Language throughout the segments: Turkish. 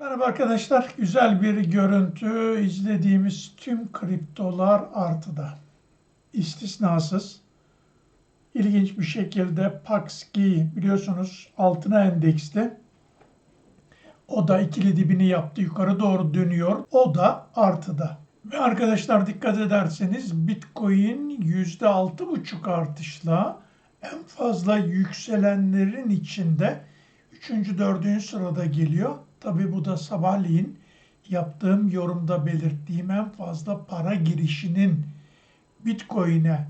Merhaba arkadaşlar. Güzel bir görüntü. İzlediğimiz tüm kriptolar artıda. İstisnasız. İlginç bir şekilde Paxki biliyorsunuz altına endeksli. O da ikili dibini yaptı. Yukarı doğru dönüyor. O da artıda. Ve arkadaşlar dikkat ederseniz Bitcoin %6,5 artışla en fazla yükselenlerin içinde 3. 4. sırada geliyor. Tabi bu da sabahleyin yaptığım yorumda belirttiğim en fazla para girişinin Bitcoin'e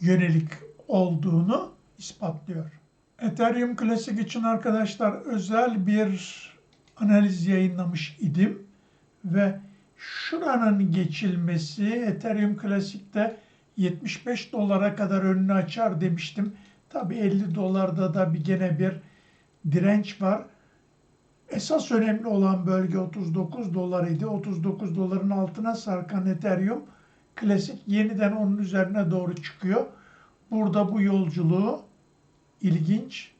yönelik olduğunu ispatlıyor. Ethereum Classic için arkadaşlar özel bir analiz yayınlamış idim ve şuranın geçilmesi Ethereum Classic'te 75 dolara kadar önünü açar demiştim. Tabi 50 dolarda da bir gene bir direnç var. Esas önemli olan bölge 39 dolar idi. 39 doların altına sarkan Ethereum klasik yeniden onun üzerine doğru çıkıyor. Burada bu yolculuğu ilginç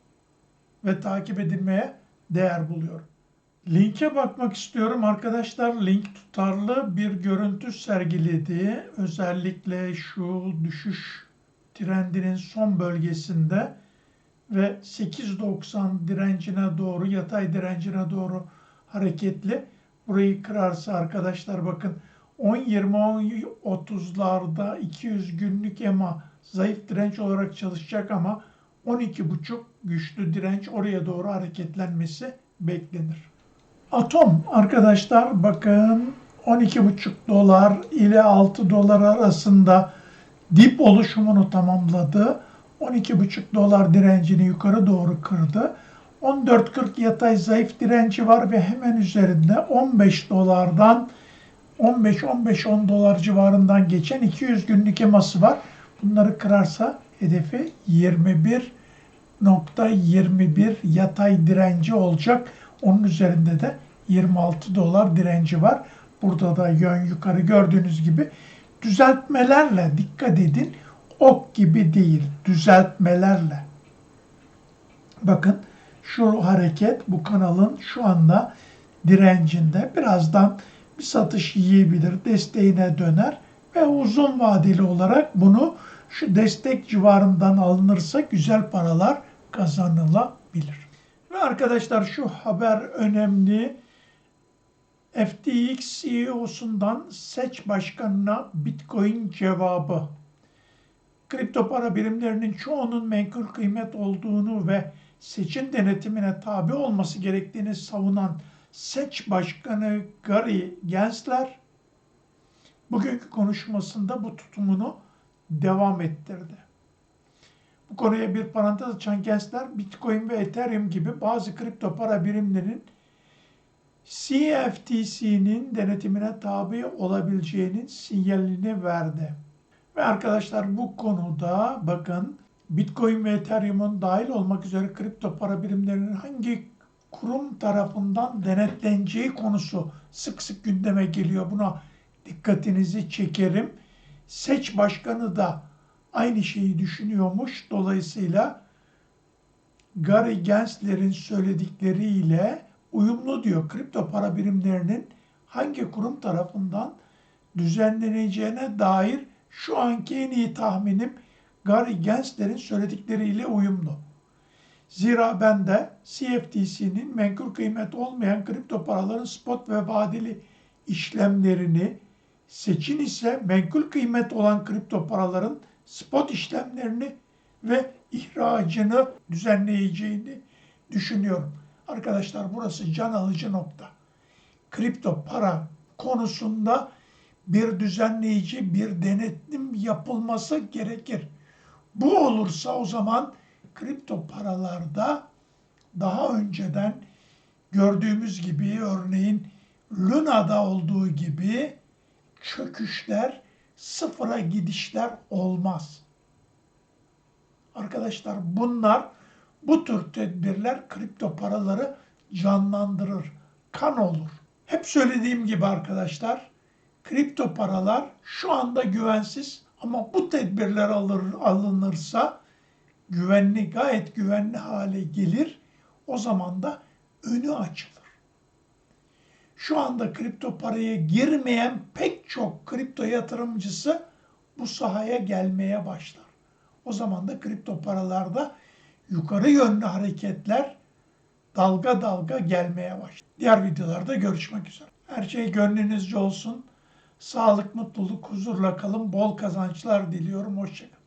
ve takip edilmeye değer buluyor. Linke bakmak istiyorum arkadaşlar. Link tutarlı bir görüntü sergiledi. Özellikle şu düşüş trendinin son bölgesinde ve 8.90 direncine doğru, yatay direncine doğru hareketli. Burayı kırarsa arkadaşlar bakın 10-20-30'larda 200 günlük EMA zayıf direnç olarak çalışacak ama 12.5 güçlü direnç oraya doğru hareketlenmesi beklenir. Atom arkadaşlar bakın 12,5 dolar ile 6 dolar arasında dip oluşumunu tamamladı. 12,5 dolar direncini yukarı doğru kırdı. 14.40 yatay zayıf direnci var ve hemen üzerinde 15 dolardan 15-15-10 dolar civarından geçen 200 günlük eması var. Bunları kırarsa hedefi 21.21 yatay direnci olacak. Onun üzerinde de 26 dolar direnci var. Burada da yön yukarı gördüğünüz gibi düzeltmelerle dikkat edin ok gibi değil, düzeltmelerle. Bakın şu hareket bu kanalın şu anda direncinde birazdan bir satış yiyebilir, desteğine döner ve uzun vadeli olarak bunu şu destek civarından alınırsa güzel paralar kazanılabilir. Ve arkadaşlar şu haber önemli. FTX CEO'sundan seç başkanına Bitcoin cevabı kripto para birimlerinin çoğunun menkul kıymet olduğunu ve seçim denetimine tabi olması gerektiğini savunan Seç Başkanı Gary Gensler bugünkü konuşmasında bu tutumunu devam ettirdi. Bu konuya bir parantez açan Gensler, Bitcoin ve Ethereum gibi bazı kripto para birimlerinin CFTC'nin denetimine tabi olabileceğinin sinyalini verdi. Ve arkadaşlar bu konuda bakın Bitcoin ve Ethereum'un dahil olmak üzere kripto para birimlerinin hangi kurum tarafından denetleneceği konusu sık sık gündeme geliyor. Buna dikkatinizi çekerim. Seç başkanı da aynı şeyi düşünüyormuş. Dolayısıyla Gary Gensler'in söyledikleriyle uyumlu diyor. Kripto para birimlerinin hangi kurum tarafından düzenleneceğine dair şu anki en iyi tahminim Gary Gensler'in söyledikleriyle uyumlu. Zira ben de CFTC'nin menkul kıymet olmayan kripto paraların spot ve vadeli işlemlerini, seçin ise menkul kıymet olan kripto paraların spot işlemlerini ve ihracını düzenleyeceğini düşünüyorum. Arkadaşlar burası can alıcı nokta. Kripto para konusunda bir düzenleyici, bir denetim yapılması gerekir. Bu olursa o zaman kripto paralarda daha önceden gördüğümüz gibi örneğin Luna'da olduğu gibi çöküşler, sıfıra gidişler olmaz. Arkadaşlar bunlar bu tür tedbirler kripto paraları canlandırır, kan olur. Hep söylediğim gibi arkadaşlar kripto paralar şu anda güvensiz ama bu tedbirler alır, alınırsa güvenli, gayet güvenli hale gelir. O zaman da önü açılır. şu anda kripto paraya girmeyen pek çok kripto yatırımcısı bu sahaya gelmeye başlar. O zaman da kripto paralarda yukarı yönlü hareketler dalga dalga gelmeye başlar. Diğer videolarda görüşmek üzere. Her şey gönlünüzce olsun. Sağlık, mutluluk, huzurla kalın. Bol kazançlar diliyorum. Hoşçakalın.